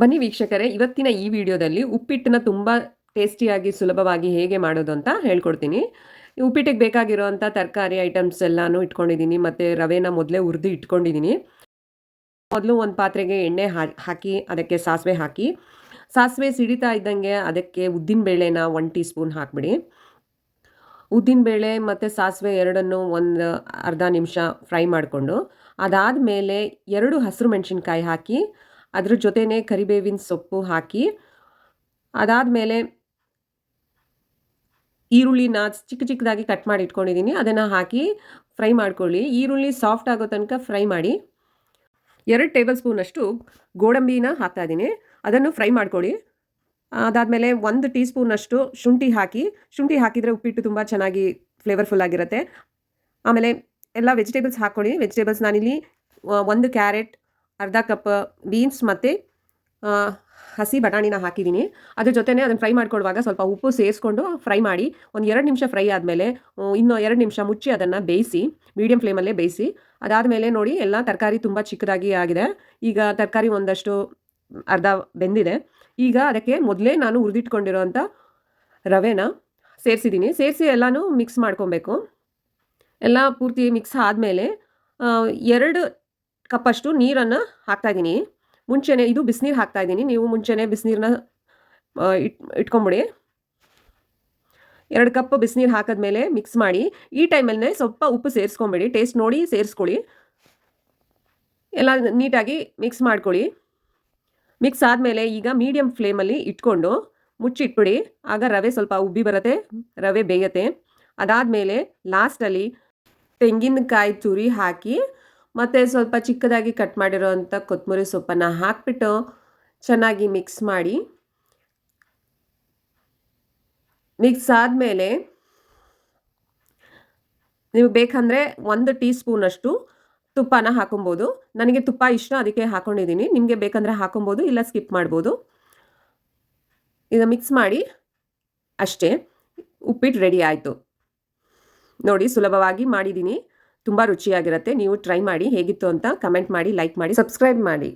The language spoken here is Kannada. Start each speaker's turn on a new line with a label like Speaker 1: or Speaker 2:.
Speaker 1: ಬನ್ನಿ ವೀಕ್ಷಕರೇ, ಇವತ್ತಿನ ಈ ವಿಡಿಯೋದಲ್ಲಿ ಉಪ್ಪಿಟ್ಟನ್ನ ತುಂಬ ಟೇಸ್ಟಿಯಾಗಿ, ಸುಲಭವಾಗಿ ಹೇಗೆ ಮಾಡೋದು ಅಂತ ಹೇಳ್ಕೊಡ್ತೀನಿ. ಉಪ್ಪಿಟ್ಟಿಗೆ ಬೇಕಾಗಿರೋವಂಥ ತರಕಾರಿ ಐಟಮ್ಸ್ ಎಲ್ಲಾನು ಇಟ್ಕೊಂಡಿದ್ದೀನಿ, ಮತ್ತು ರವೆನ ಮೊದಲೇ ಹುರಿದು ಇಟ್ಕೊಂಡಿದ್ದೀನಿ. ಮೊದಲು ಒಂದು ಪಾತ್ರೆಗೆ ಎಣ್ಣೆ ಹಾಕಿ, ಅದಕ್ಕೆ ಸಾಸಿವೆ ಹಾಕಿ. ಸಾಸಿವೆ ಸಿಡಿತಾ ಇದ್ದಂಗೆ ಅದಕ್ಕೆ ಉದ್ದಿನಬೇಳೆನ ಒನ್ ಟೀ ಸ್ಪೂನ್ ಹಾಕಿಬಿಡಿ. ಉದ್ದಿನಬೇಳೆ ಮತ್ತು ಸಾಸಿವೆ ಎರಡನ್ನು ಒಂದು ಅರ್ಧ ನಿಮಿಷ ಫ್ರೈ ಮಾಡಿಕೊಂಡು ಅದಾದ ಮೇಲೆ ಎರಡು ಹಸಿರು ಮೆಣಸಿನ್ಕಾಯಿ ಹಾಕಿ ಅದ್ರ ಜೊತೆನೇ ಕರಿಬೇವಿನ ಸೊಪ್ಪು ಹಾಕಿ, ಅದಾದಮೇಲೆ ಈರುಳ್ಳಿನ ಚಿಕ್ಕ ಚಿಕ್ಕದಾಗಿ ಕಟ್ ಮಾಡಿ ಇಟ್ಕೊಂಡಿದ್ದೀನಿ ಅದನ್ನು ಹಾಕಿ ಫ್ರೈ ಮಾಡ್ಕೊಳ್ಳಿ. ಈರುಳ್ಳಿ ಸಾಫ್ಟ್ ಆಗೋ ತನಕ ಫ್ರೈ ಮಾಡಿ, ಎರಡು ಟೇಬಲ್ ಸ್ಪೂನಷ್ಟು ಗೋಡಂಬಿನ ಹಾಕ್ತಾಯಿದ್ದೀನಿ ಅದನ್ನು ಫ್ರೈ ಮಾಡ್ಕೊಳ್ಳಿ. ಅದಾದಮೇಲೆ ಒಂದು ಟೀ ಸ್ಪೂನಷ್ಟು ಶುಂಠಿ ಹಾಕಿ, ಶುಂಠಿ ಹಾಕಿದರೆ ಉಪ್ಪಿಟ್ಟು ತುಂಬ ಚೆನ್ನಾಗಿ ಫ್ಲೇವರ್ಫುಲ್ ಆಗಿರುತ್ತೆ. ಆಮೇಲೆ ಎಲ್ಲ ವೆಜಿಟೇಬಲ್ಸ್ ಹಾಕ್ಕೊಳ್ಳಿ. ವೆಜಿಟೇಬಲ್ಸ್ ನಾನಿಲ್ಲಿ ಒಂದು ಕ್ಯಾರೆಟ್ ಅರ್ಧ ಕಪ್ ಬೀನ್ಸ್ ಮತ್ತು ಹಸಿ ಬಟಾಣಿನ ಹಾಕಿದ್ದೀನಿ ಅದ್ರ ಜೊತೆನೇ ಅದನ್ನು ಫ್ರೈ ಮಾಡ್ಕೊಳ್ಳುವಾಗ ಸ್ವಲ್ಪ ಉಪ್ಪು ಸೇರಿಸ್ಕೊಂಡು ಫ್ರೈ ಮಾಡಿ, ಒಂದು ಎರಡು ನಿಮಿಷ ಫ್ರೈ ಆದಮೇಲೆ ಇನ್ನೂ ಎರಡು ನಿಮಿಷ ಮುಚ್ಚಿ ಅದನ್ನು ಬೇಯಿಸಿ ಮೀಡಿಯಮ್ ಫ್ಲೇಮಲ್ಲೇ ಬೇಯಿಸಿ, ಅದಾದಮೇಲೆ ನೋಡಿ ಎಲ್ಲ ತರಕಾರಿ ತುಂಬ ಚಿಕ್ಕದಾಗಿ ಆಗಿದೆ. ಈಗ ತರಕಾರಿ ಒಂದಷ್ಟು ಅರ್ಧ ಬೆಂದಿದೆ. ಈಗ ಅದಕ್ಕೆ ಮೊದಲೇ ನಾನು ಹುರಿದಿಟ್ಕೊಂಡಿರೋಂಥ ರವೆನ ಸೇರಿಸಿದ್ದೀನಿ ಸೇರಿಸಿ ಎಲ್ಲನೂ ಮಿಕ್ಸ್ ಮಾಡ್ಕೊಬೇಕು. ಎಲ್ಲ ಪೂರ್ತಿ ಮಿಕ್ಸ್ ಆದಮೇಲೆ ಎರಡು ಕಪ್ಪಷ್ಟು ನೀರನ್ನು ಹಾಕ್ತಾಯಿದ್ದೀನಿ ಮುಂಚೆನೆ ಇದು ಬಿಸಿನೀರು ಹಾಕ್ತಾಯಿದ್ದೀನಿ ನೀವು ಮುಂಚೆನೆ ಬಿಸಿನೀರನ್ನ ಇಟ್, ಇಟ್ಕೊಂಬಿಡಿ. ಎರಡು ಕಪ್ ಬಿಸಿನೀರು ಹಾಕಿದ್ಮೇಲೆ ಮಿಕ್ಸ್ ಮಾಡಿ, ಈ ಟೈಮಲ್ಲೇ ಸ್ವಲ್ಪ ಉಪ್ಪು ಸೇರಿಸ್ಕೊಂಬಿಡಿ. ಟೇಸ್ಟ್ ನೋಡಿ ಸೇರಿಸ್ಕೊಳ್ಳಿ. ಎಲ್ಲ ನೀಟಾಗಿ ಮಿಕ್ಸ್ ಮಾಡ್ಕೊಳ್ಳಿ. ಮಿಕ್ಸ್ ಆದಮೇಲೆ ಈಗ ಮೀಡಿಯಮ್ ಫ್ಲೇಮಲ್ಲಿ ಇಟ್ಕೊಂಡು ಮುಚ್ಚಿಟ್ಬಿಡಿ. ಆಗ ರವೆ ಸ್ವಲ್ಪ ಉಬ್ಬಿ ಬರುತ್ತೆ, ರವೆ ಬೇಯತ್ತೆ. ಅದಾದಮೇಲೆ ಲಾಸ್ಟಲ್ಲಿ ತೆಂಗಿನಕಾಯಿ ತುರಿ ಹಾಕಿ ಮತ್ತು ಸ್ವಲ್ಪ ಚಿಕ್ಕದಾಗಿ ಕಟ್ ಮಾಡಿರೋವಂಥ ಕೊತ್ತಂಬರಿ ಸೊಪ್ಪನ್ನು ಹಾಕಿಬಿಟ್ಟು ಚೆನ್ನಾಗಿ ಮಿಕ್ಸ್ ಮಾಡಿ. ಮಿಕ್ಸ್ ಆದಮೇಲೆ ನೀವು ಬೇಕಂದರೆ ಒಂದು ಟೀ ಸ್ಪೂನಷ್ಟು ತುಪ್ಪನ ಹಾಕೊಬೋದು ನನಗೆ ತುಪ್ಪ ಇಷ್ಟ, ಅದಕ್ಕೆ ಹಾಕೊಂಡಿದ್ದೀನಿ. ನಿಮಗೆ ಬೇಕಂದರೆ ಹಾಕೊಬೋದು ಇಲ್ಲ ಸ್ಕಿಪ್ ಮಾಡ್ಬೋದು. ಇದನ್ನು ಮಿಕ್ಸ್ ಮಾಡಿ, ಅಷ್ಟೇ. ಉಪ್ಪಿಟ್ಟು ರೆಡಿ ಆಯಿತು. ನೋಡಿ, ಸುಲಭವಾಗಿ ಮಾಡಿದ್ದೀನಿ. ತುಂಬ ರುಚಿಯಾಗಿರುತ್ತೆ. ನೀವು ಟ್ರೈ ಮಾಡಿ ಹೇಗಿತ್ತು ಅಂತ ಕಮೆಂಟ್ ಮಾಡಿ ಲೈಕ್ ಮಾಡಿ ಸಬ್ಸ್ಕ್ರೈಬ್ ಮಾಡಿ.